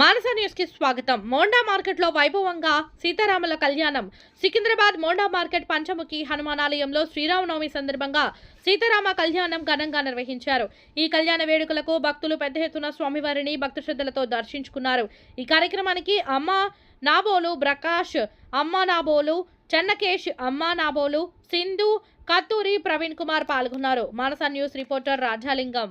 మానస న్యూస్కి స్వాగతం. మోండా మార్కెట్లో వైభవంగా సీతారాముల కళ్యాణం. సికింద్రాబాద్ మోండా మార్కెట్ పంచముఖి హనుమానాలయంలో శ్రీరామనవమి సందర్భంగా సీతారామ కళ్యాణం ఘనంగా నిర్వహించారు. ఈ కళ్యాణ వేడుకలకు భక్తులు పెద్ద ఎత్తున స్వామివారిని భక్తి శ్రద్ధలతో దర్శించుకున్నారు. ఈ కార్యక్రమానికి అమ్మ నాబోలు ప్రకాష్ అమ్మ నాబోలు చెన్నకేష్ అమ్మ నాబోలు సింధు కత్తూరి ప్రవీణ్ కుమార్ పాల్గొన్నారు. Manasa news reporter Rajalingam.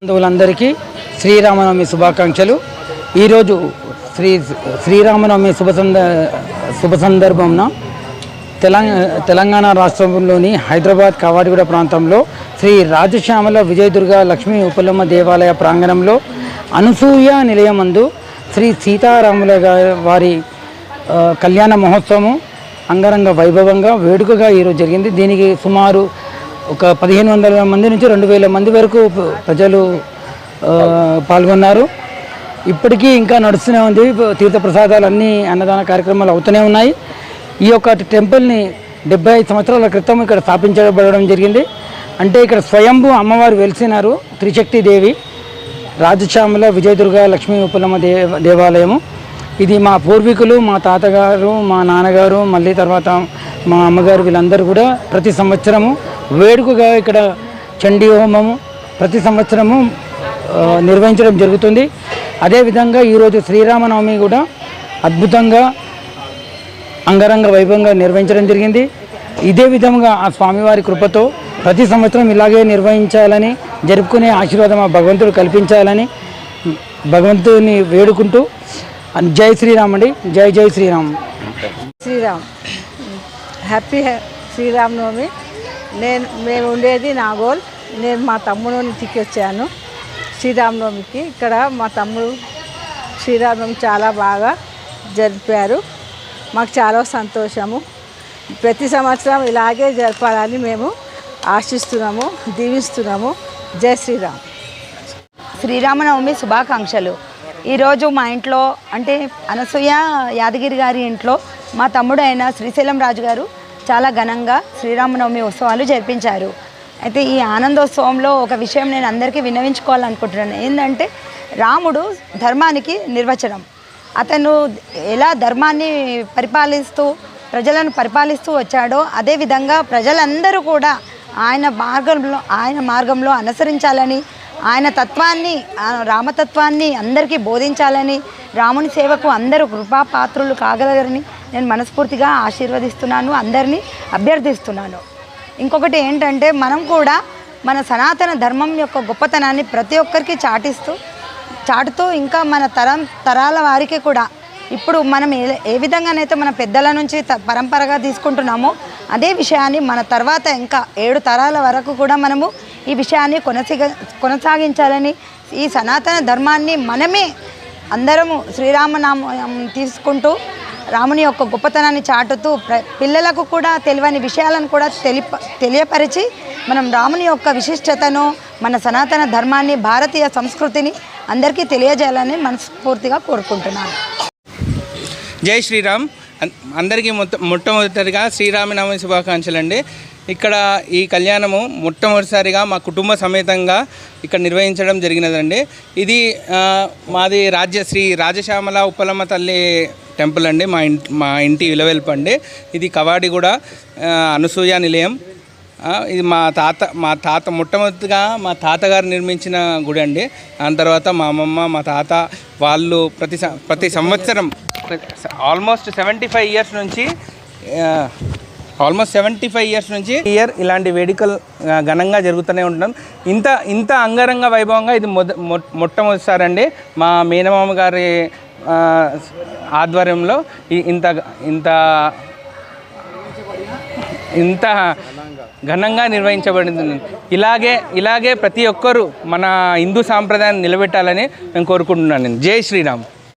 బంధువులందరికీ శ్రీరామనవమి శుభాకాంక్షలు. ఈరోజు శ్రీ శ్రీరామనవమి శుభ సంద శుభ సందర్భంన తెలంగాణ తెలంగాణ రాష్ట్రంలోని హైదరాబాద్ కవాడిగూడ ప్రాంతంలో శ్రీ రాజశ్యామల విజయదుర్గ లక్ష్మీ ఉపలమ్మ దేవాలయ ప్రాంగణంలో అనసూయ నిలయమందు శ్రీ సీతారాముల వారి కళ్యాణ మహోత్సవం అంగరంగ వైభవంగా వేడుకగా ఈరోజు జరిగింది. దీనికి సుమారు ఒక పదిహేను వందల మంది నుంచి రెండు వేల మంది వరకు ప్రజలు పాల్గొన్నారు. ఇప్పటికీ ఇంకా నడుస్తూనే ఉంది. తీర్థప్రసాదాలు అన్నీ అన్నదాన కార్యక్రమాలు అవుతూనే ఉన్నాయి. ఈ యొక్క టెంపుల్ని డెబ్బై ఐదు సంవత్సరాల క్రితం ఇక్కడ స్థాపించబడడం జరిగింది. అంటే ఇక్కడ స్వయంభూ అమ్మవారు వెలిసినారు త్రిశక్తి దేవి రాజశ్యామల విజయదుర్గ లక్ష్మీ ఉపలమ్మ దే దేవాలయము. ఇది మా పూర్వీకులు మా తాతగారు మా నాన్నగారు మళ్ళీ తర్వాత మా అమ్మగారు వీళ్ళందరూ కూడా ప్రతి సంవత్సరము వేడుకగా ఇక్కడ చండీ హోమము ప్రతి సంవత్సరము నిర్వహించడం జరుగుతుంది. అదేవిధంగా ఈరోజు శ్రీరామనవమి కూడా అద్భుతంగా అంగరంగ వైభవంగా నిర్వహించడం జరిగింది. ఇదే విధంగా ఆ స్వామివారి కృపతో ప్రతి సంవత్సరం ఇలాగే నిర్వహించాలని జరుపుకునే ఆశీర్వాదం ఆ భగవంతుడు కల్పించాలని భగవంతుని వేడుకుంటూ జై శ్రీరామ్ అండి. జై జై శ్రీరామ్. శ్రీరామ్. హ్యాపీ శ్రీరామనవమి. నేను మేము ఉండేది నాగోల్. నేను మా తమ్ముడు ఇంటికి వచ్చాను శ్రీరామనవమికి. ఇక్కడ మా తమ్ముడు శ్రీరామనవమి చాలా బాగా జరిపారు. మాకు చాలా సంతోషము. ప్రతి సంవత్సరం ఇలాగే జరపాలని మేము ఆశిస్తున్నాము దీవిస్తున్నాము. జై శ్రీరామ్. శ్రీరామనవమి శుభాకాంక్షలు. ఈరోజు మా ఇంట్లో అంటే అనసూయ యాదగిరి గారి ఇంట్లో మా తమ్ముడు అయిన శ్రీశైలం రాజు గారు చాలా ఘనంగా శ్రీరామనవమి ఉత్సవాలు జరిపించారు. అయితే ఈ ఆనందోత్సవంలో ఒక విషయం నేను అందరికీ విన్నవించుకోవాలనుకుంటున్నాను. ఏంటంటే రాముడు ధర్మానికి నిర్వచనం. అతను ఎలా ధర్మాన్ని పరిపాలిస్తూ ప్రజలను పరిపాలిస్తూ వచ్చాడో అదేవిధంగా ప్రజలందరూ కూడా ఆయన మార్గంలో ఆయన మార్గంలో అనుసరించాలని ఆయన తత్వాన్ని రామతత్వాన్ని అందరికీ బోధించాలని రాముని సేవకు అందరూ కృపాపాత్రులు కాగలరని నేను మనస్ఫూర్తిగా ఆశీర్వదిస్తున్నాను అందరినీ అభ్యర్థిస్తున్నాను. ఇంకొకటి ఏంటంటే మనం కూడా మన సనాతన ధర్మం యొక్క గొప్పతనాన్ని ప్రతి ఒక్కరికి చాటిస్తూ చాటుతూ ఇంకా మన తరం తరాల వారికి కూడా ఇప్పుడు మనం ఏ ఏ విధంగానైతే మన పెద్దల నుంచి త- పరంపరగా తీసుకుంటున్నామో అదే విషయాన్ని మన తర్వాత ఇంకా ఏడు తరాల వరకు కూడా మనము ఈ విషయాన్ని కొనసాగ కొనసాగించాలని ఈ సనాతన ధర్మాన్ని మనమే అందరము శ్రీరామనామం తీసుకుంటూ రాముని యొక్క గొప్పతనాన్ని చాటుతూ ప్ర పిల్లలకు కూడా తెలియని విషయాలను కూడా తెలిప తెలియపరిచి మనం రాముని యొక్క విశిష్టతను మన సనాతన ధర్మాన్ని భారతీయ సంస్కృతిని అందరికీ తెలియజేయాలని మనస్ఫూర్తిగా కోరుకుంటున్నాను. జై శ్రీరామ్. అందరికీ మొత్తం మొట్టమొదటిగా శ్రీరామనవమి శుభాకాంక్షలు అండి ఇక్కడ ఈ కళ్యాణము మొట్టమొదటిసారిగా మా కుటుంబ సమేతంగా ఇక్కడ నిర్వహించడం జరిగినదండి. ఇది మాది రాజ్య శ్రీ రాజశ్యామల ఉప్పలమ్మ తల్లి టెంపుల్ అండి. మా ఇంటి మా ఇంటి విలవెల్పు అండి. ఇది కవాడిగూడ అనసూయ నిలయం. ఇది మా తాత మా తాత మొట్టమొదటిగా మా తాతగారు నిర్మించిన గుడి అండి. దాని తర్వాత మా అమ్మమ్మ మా తాత వాళ్ళు ప్రతి సం- ప్రతి సంవత్సరం ఆల్మోస్ట్ సెవెంటీ ఫైవ్ ఇయర్స్ నుంచి ఆల్మోస్ట్ సెవెంటీ ఫైవ్ ఇయర్స్ నుంచి ఇయర్ ఇలాంటి వేడుకలు ఘనంగా జరుగుతూనే ఉంటాం ఇంత ఇంత అంగరంగ వైభవంగా ఇది మొద మొ- మొట్టమొదటిసారి అండి మా మేనమామ గారి ఆధ్వర్యంలో ఇంత ఇంత ఇంత ఘనంగా నిర్వహించబడింది. ఇలాగే ఇలాగే ప్రతి ఒక్కరూ మన హిందూ సాంప్రదాయాన్ని నిలబెట్టాలని నేను కోరుకుంటున్నాను నేను జై శ్రీరామ్.